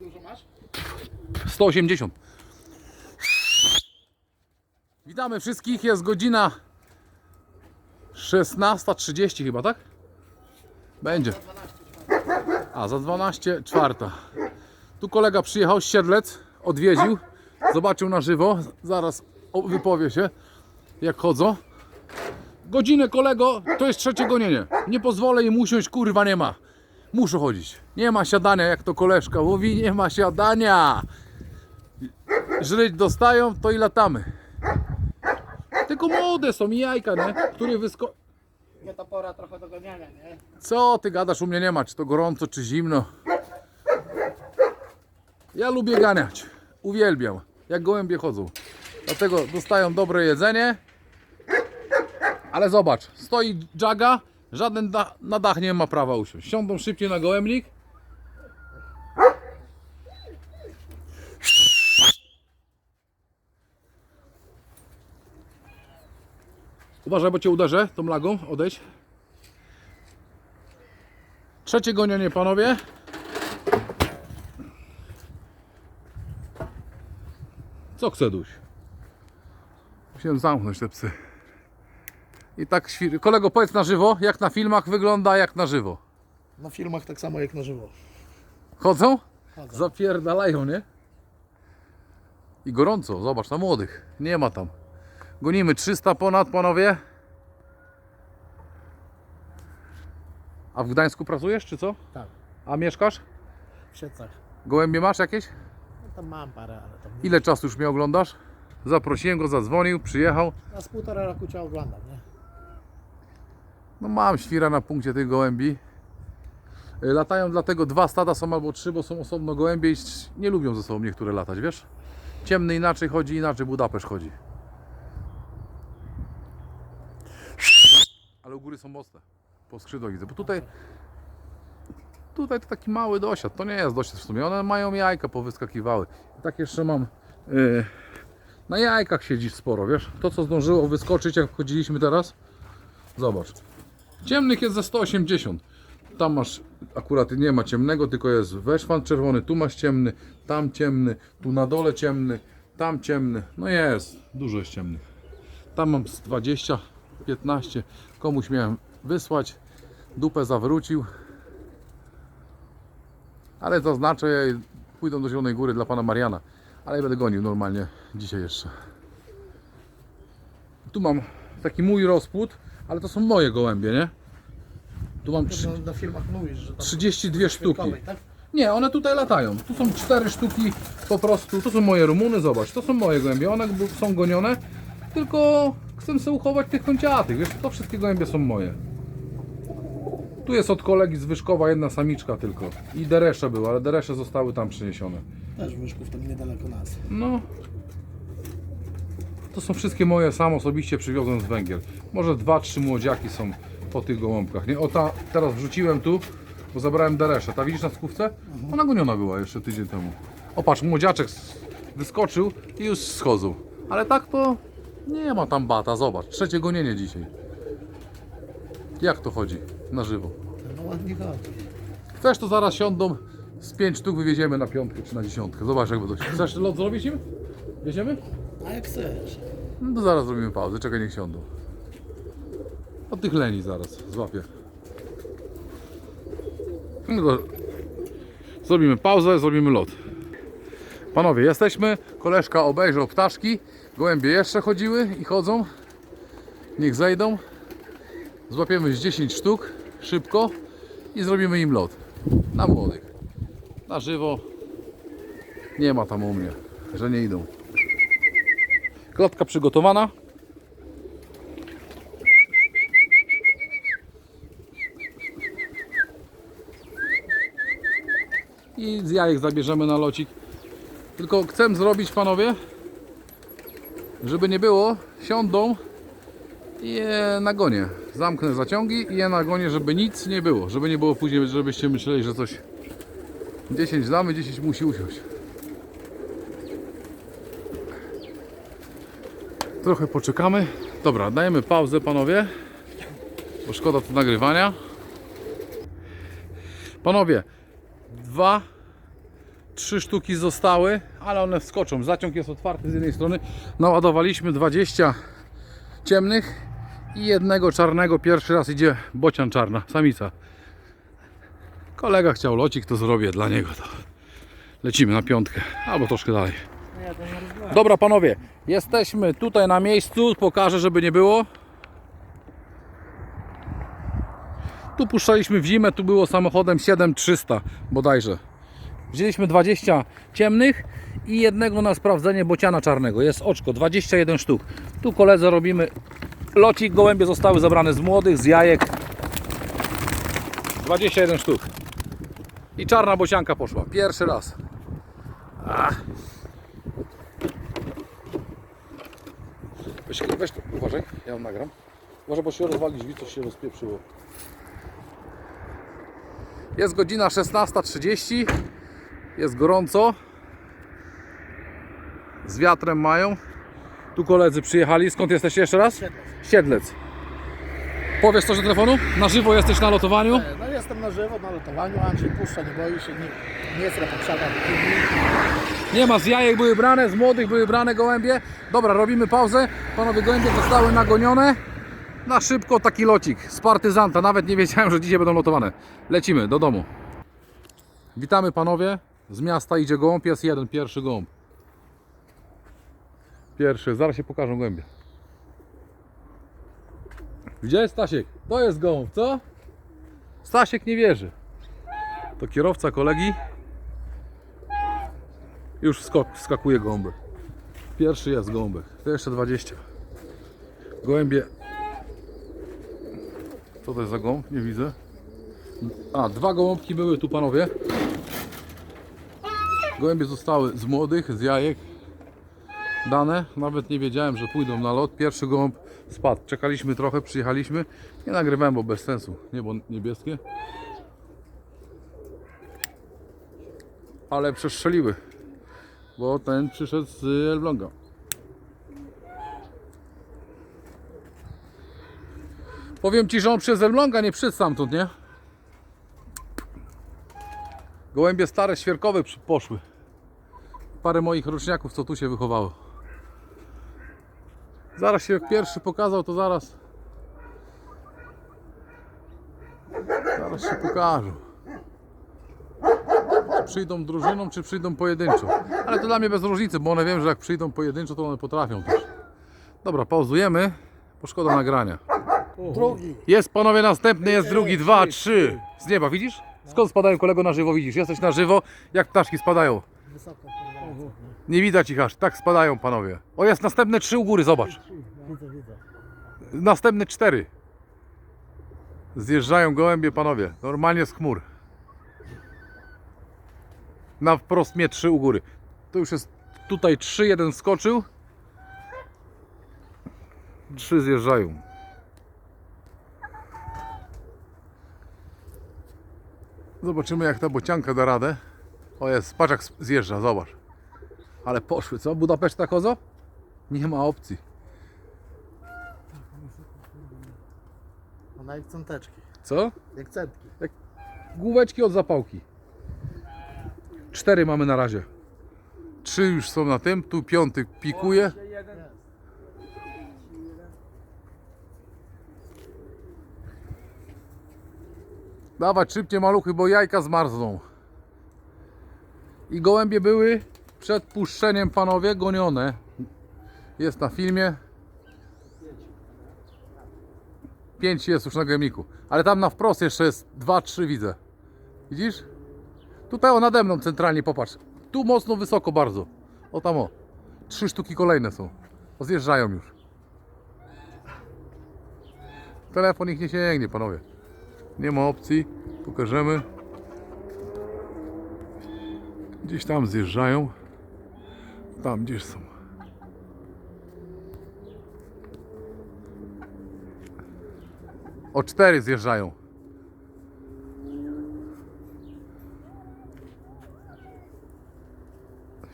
Dużo masz? 180. Witamy wszystkich, jest godzina 16.30 chyba, tak? Będzie. A, za 12, czwarta. Tu kolega przyjechał z Siedlec, odwiedził, zobaczył na żywo, zaraz wypowie się, jak chodzą. Godzinę kolego, to jest trzecie gonienie. Nie pozwolę im usiąść, kurwa nie ma. Muszę chodzić. Nie ma siadania, jak to koleżka mówi, nie ma siadania. Żryć dostają, to i latamy. Tylko młode są i jajka, nie? Który wysko... Nie to pora trochę do goniania, nie? Co ty gadasz, u mnie nie ma, czy to gorąco, czy zimno. Ja lubię ganiać. Uwielbiam, jak gołębie chodzą. Dlatego dostają dobre jedzenie. Ale zobacz, stoi dżaga, żaden da na dach nie ma prawa usiąść. Siądą szybciej na gołębnik. Uważaj, bo cię uderzę tą lagą, odejdź. Trzecie gonienie, panowie. Co chce duś? Musiałem zamknąć te psy. I tak świr... Kolego, powiedz na żywo, jak na filmach wygląda, jak na żywo. Na filmach tak samo jak na żywo. Chodzą? Chodzą. Zapierdalają, nie? I gorąco, zobacz, na młodych. Nie ma tam. Gonimy 300 ponad, panowie. A w Gdańsku pracujesz, czy co? Tak, A mieszkasz? w Siedcach. Gołębie masz jakieś? No tam mam parę, ale tam... Ile czasu już mnie oglądasz? Zaprosiłem go, zadzwonił, przyjechał. Ja z półtora roku Cię oglądam, nie? No mam świra na punkcie tych gołębi. Y, Latają dlatego dwa stada są albo trzy, bo są osobno gołębie i nie lubią ze sobą niektóre latać, wiesz? Ciemny inaczej chodzi, inaczej Budapeszt chodzi. Ale u góry są mocne. Po skrzydłach widzę, bo tutaj tutaj to taki mały dosiad, to nie jest dosiad w sumie, one mają jajka powyskakiwały. Tak jeszcze mam y, na jajkach siedzi sporo, wiesz? To co zdążyło wyskoczyć jak wchodziliśmy teraz, zobacz. Ciemnych jest za 180. Tam masz, akurat nie ma ciemnego, tylko jest weszwan czerwony, tu masz ciemny, tam ciemny, tu na dole ciemny, tam ciemny. No jest, dużo jest ciemnych. Tam mam z 20, 15. Komuś miałem wysłać, dupę zawrócił. Ale zaznaczę pójdą do Zielonej Góry dla pana Mariana. Ale będę gonił normalnie dzisiaj jeszcze. Tu mam taki mój rozpód, ale to są moje gołębie, nie? Tu mam trzy, Na, na filmach mówisz, że tam... 32 sztuki. Tak? Nie, one tutaj latają. Tu są cztery sztuki po prostu. To są moje rumuny, zobacz. To są moje gołębie. One są gonione, tylko chcę sobie uchować tych kąciatych. Wiesz, to wszystkie gołębie są moje. Tu jest od kolegi z Wyszkowa jedna samiczka tylko. I deresze były, ale deresze zostały tam przyniesione. Też Wyszków tam niedaleko nas. No. To są wszystkie moje, sam osobiście przywiozłem z Węgier. Może dwa, trzy młodziaki są po tych gołąbkach. Nie? O ta, teraz wrzuciłem tu, bo zabrałem dereszę. Ta widzisz na skówce? Ona goniona była jeszcze tydzień temu. O patrz, młodziaczek wyskoczył i już schodzą. Ale tak to nie ma tam bata, zobacz. Trzecie gonienie dzisiaj. Jak to chodzi na żywo? No ładnie chodzi. Chcesz to zaraz siądą, z pięć sztuk wywieziemy na piątkę czy na dziesiątkę. Zobacz jak będą się. Chcesz lot zrobić im? Wieziemy? A jak chcesz. No to zaraz zrobimy pauzę, czekaj niech siądą. Od tych leni zaraz złapię. No to zrobimy pauzę, zrobimy lot. Panowie, jesteśmy. Koleżka obejrzał ptaszki. Gołębie jeszcze chodziły i chodzą. Niech zejdą. Złapiemy z 10 sztuk szybko i zrobimy im lot. Na młodych. Na żywo. Nie ma tam u mnie, że nie idą. Klatka przygotowana. I z jajek zabierzemy na locik. Tylko chcę zrobić, panowie, żeby nie było, siądą i je nagonię. Zamknę zaciągi i je nagonię, żeby nic nie było. Żeby nie było później, żebyście myśleli, że coś 10 damy, 10 musi usiąść. Trochę poczekamy. Dobra, dajemy pauzę, panowie. Bo szkoda tu nagrywania. Panowie, dwa, Trzy sztuki zostały, ale one wskoczą. Zaciąg jest otwarty z jednej strony. Naładowaliśmy 20 ciemnych i jednego czarnego. Pierwszy raz idzie bocian czarna, samica. Kolega chciał locik, to zrobię dla niego. To lecimy na piątkę, albo troszkę dalej. Dobra panowie, jesteśmy tutaj na miejscu, pokażę żeby nie było. Tu puszczaliśmy w zimę, tu było samochodem 7300 bodajże. Wzięliśmy 20 ciemnych i jednego na sprawdzenie bociana czarnego. Jest oczko, 21 sztuk. Tu koledze robimy locik, gołębie zostały zabrane z młodych, z jajek. 21 sztuk. I czarna bocianka poszła, pierwszy raz. Ach. Weź, weź to, uważaj, ja ją nagram. Uważaj, bo się rozwali drzwi, coś się rozpieprzyło. Jest godzina 16.30. Jest gorąco. Z wiatrem mają. Tu koledzy przyjechali. Skąd jesteście jeszcze raz? Siedlec. Siedlec. Powiesz coś do telefonu? Na żywo jesteś na lotowaniu? E, No jestem na żywo, na lotowaniu, Andrzej puszcza, nie boi się, nie, nie jest repokrzaka. Nie ma, z jajek były brane, z młodych były brane gołębie. Dobra, robimy pauzę. Panowie, gołębie zostały nagonione. Na szybko taki locik z partyzanta. Nawet nie wiedziałem, że dzisiaj będą lotowane. Lecimy do domu. Witamy panowie. Z miasta idzie gołąb, jest jeden, pierwszy gołąb. Pierwszy, zaraz się pokażą gołębie. Gdzie Stasiek? To jest gołąb, co? Stasiek nie wierzy. To kierowca kolegi. Już wskok, wskakuje gołąbek. Pierwszy jest gołąbek. To jeszcze 20. Gołębie. Co to jest za gołąb? Nie widzę. A, dwa gołąbki były tu panowie. Gołębie zostały z młodych, z jajek dane. Nawet nie wiedziałem, że pójdą na lot. Pierwszy gołąb spadł. Czekaliśmy trochę, przyjechaliśmy. Nie nagrywałem, bo bez sensu. Niebo niebieskie. Ale przestrzeliły bo ten przyszedł z Elbląga. Powiem Ci, że on przez Elbląga nie przyszedł stamtąd, nie? Gołębie stare, świerkowe poszły. Parę moich roczniaków, co tu się wychowało. Zaraz się pierwszy pokazał, to zaraz... Zaraz się pokażą czy przyjdą drużyną, czy przyjdą pojedynczo. Ale to dla mnie bez różnicy, bo one wiem, że jak przyjdą pojedynczo, to one potrafią też. Dobra, pauzujemy, bo szkoda nagrania. Drugi. Jest panowie następny, jest drugi, dwa, trzy. Z nieba, widzisz? Skąd spadają kolego na żywo, widzisz? Jesteś na żywo, jak ptaszki spadają. Nie widać ich aż, tak spadają panowie. O, jest następne trzy u góry, zobacz. Widzę, widzę. Następne cztery. Zjeżdżają gołębie panowie, normalnie z chmur. Na wprost mnie trzy u góry. To już jest tutaj trzy, jeden skoczył. Trzy zjeżdżają. Zobaczymy jak ta bocianka da radę. O jest, patrz jak zjeżdża, zobacz. Ale poszły, co? Budapeszta kozo? Nie ma opcji. Ona jak centeczki. Co? Jak centki. Główeczki od zapałki. Cztery mamy na razie. Trzy już są na tym, tu piąty pikuje. Dawać szybciej maluchy, bo jajka zmarzną. I gołębie były przed puszczeniem panowie gonione. Jest na filmie. Pięć jest już na gojemniku. Ale tam na wprost jeszcze jest dwa, trzy widzę. Widzisz? Tutaj o nade mną centralnie popatrz. Tu mocno wysoko bardzo. O tam o. Trzy sztuki kolejne są. O, zjeżdżają już. Telefon ich nie sięgnie, panowie. Nie ma opcji. Pokażemy. Gdzieś tam zjeżdżają. Tam gdzieś są. O cztery zjeżdżają.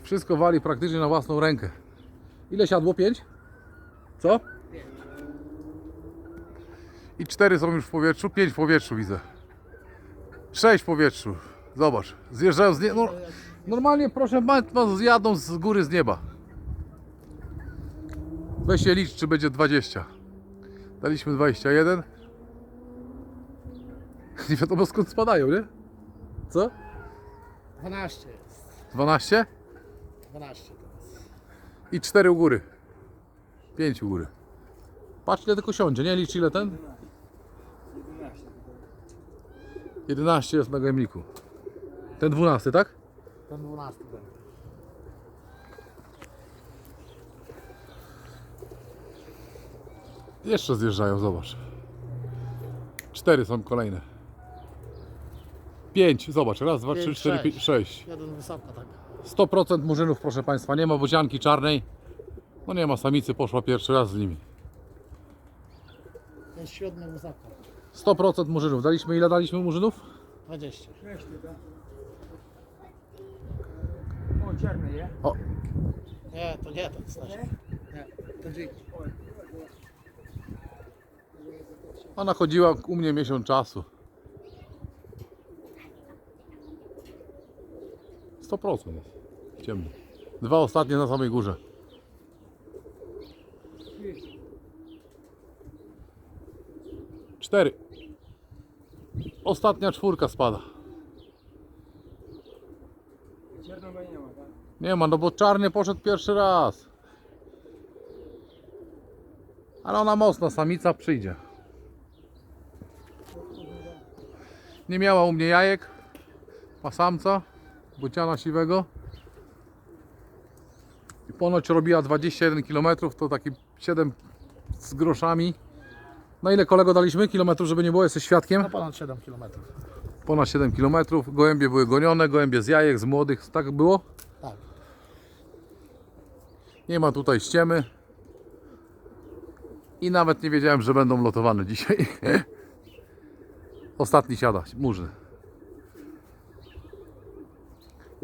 Wszystko wali praktycznie na własną rękę. Ile siadło? Pięć? Co? I cztery są już w powietrzu, pięć w powietrzu widzę. Sześć w powietrzu. Zobacz, zjeżdżają z nie... no, Normalnie, proszę Państwa, zjadą z góry z nieba. Weź się licz, czy będzie 20. Daliśmy 21. Nie wiadomo skąd spadają, nie? Co? 12 jest. 12? 12 teraz. I 4 u góry. 5 u góry. Patrz ile tylko siądzie, nie? Licz ile ten? 11 jest na gajemniku. Ten 12, tak? Ten 12 będzie. Jeszcze zjeżdżają, zobacz. Cztery są kolejne. Pięć, zobacz, raz, dwa, trzy, Pięć, cztery, sześć. pięć, sześć. Jeden wysoko tak. 100% murzynów, proszę Państwa, nie ma bodzianki czarnej. No nie ma samicy, poszła pierwszy raz z nimi. Jest siódmy wysoko. 100% murzynów. Daliśmy, ile daliśmy murzynów? 20. O, czarny, je? O, Nie, to nie ten Stasiek. Nie, to dziki. ona chodziła u mnie miesiąc czasu. 100% jest. Ciemny. Dwa ostatnie na samej górze. Cztery. Ostatnia czwórka spada. Czarnego nie ma, tak? Nie ma, no bo czarny poszedł pierwszy raz. Ale ona mocna, samica przyjdzie. Nie miała u mnie jajek. Ma samca, buciana siwego. I ponoć robiła 21 km, to taki 7 z groszami. Na ile kolego daliśmy kilometrów, żeby nie było? Jesteś świadkiem? No ponad 7 km. Ponad 7 km. Gołębie były gonione, gołębie z jajek, z młodych. Tak było? Tak. Nie ma tutaj ściemy. I nawet nie wiedziałem, że będą lotowane dzisiaj. Ostatni siada, murzyn.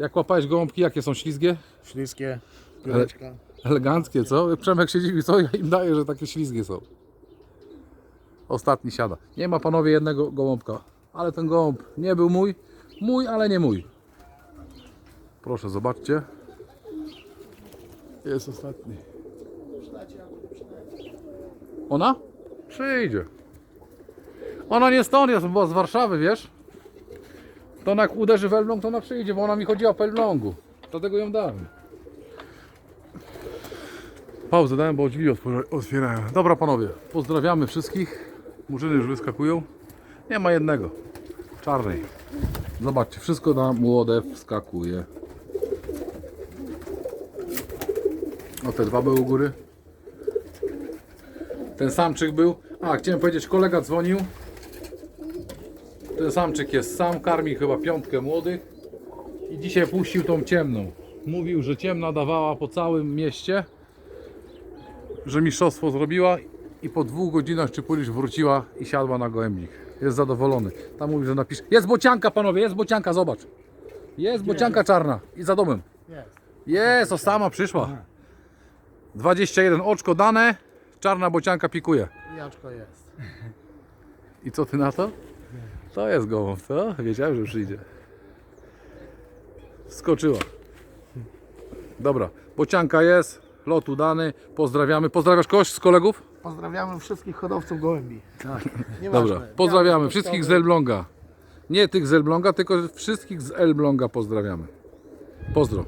Jak łapałeś gołąbki, jakie są ślizgie? Śliskie, pióreczka. Eleganckie, co? Przemek się dziwi, co ja im daję, że takie ślizgie są. Ostatni siada. Nie ma panowie jednego gołąbka. Ale ten gołąb nie był mój. Mój, ale nie mój. Proszę, zobaczcie. Jest ostatni. Ona? Przyjdzie. Ona nie stąd jest, bo z Warszawy, wiesz? To jak uderzy w Elbląg, to ona przyjdzie, bo ona mi chodziła po Elblągu. Dlatego ją dałem. Pauzę dałem, bo drzwi otwierają. Dobra panowie, pozdrawiamy wszystkich. Murzyny już wyskakują. Nie ma jednego. Czarnej. Zobaczcie, wszystko na młode wskakuje. O, te dwa były u góry. Ten samczyk był. A, chciałem powiedzieć, kolega dzwonił. Ten samczyk jest sam, karmi chyba piątkę młodych. I dzisiaj puścił tą ciemną. Mówił, że ciemna dawała po całym mieście że mistrzostwo zrobiła i po dwóch godzinach czy później wróciła i siadła na gołębnik. Jest zadowolony. Tam mówi, że napisze. Jest bocianka, panowie, jest bocianka, zobacz. Jest bocianka czarna i za domem. Jest. Jest, o sama przyszła. 21 oczko dane, czarna bocianka pikuje. I oczko jest. I co ty na to? To jest gołąb, co? Wiedziałem, że przyjdzie. Skoczyła. Dobra, bocianka jest, lot udany, pozdrawiamy. Pozdrawiasz kogoś z kolegów? Pozdrawiamy wszystkich hodowców gołębi. Tak. Dobra, pozdrawiamy wszystkich z Elbląga. Nie tych z Elbląga, tylko wszystkich z Elbląga pozdrawiamy. Pozdro.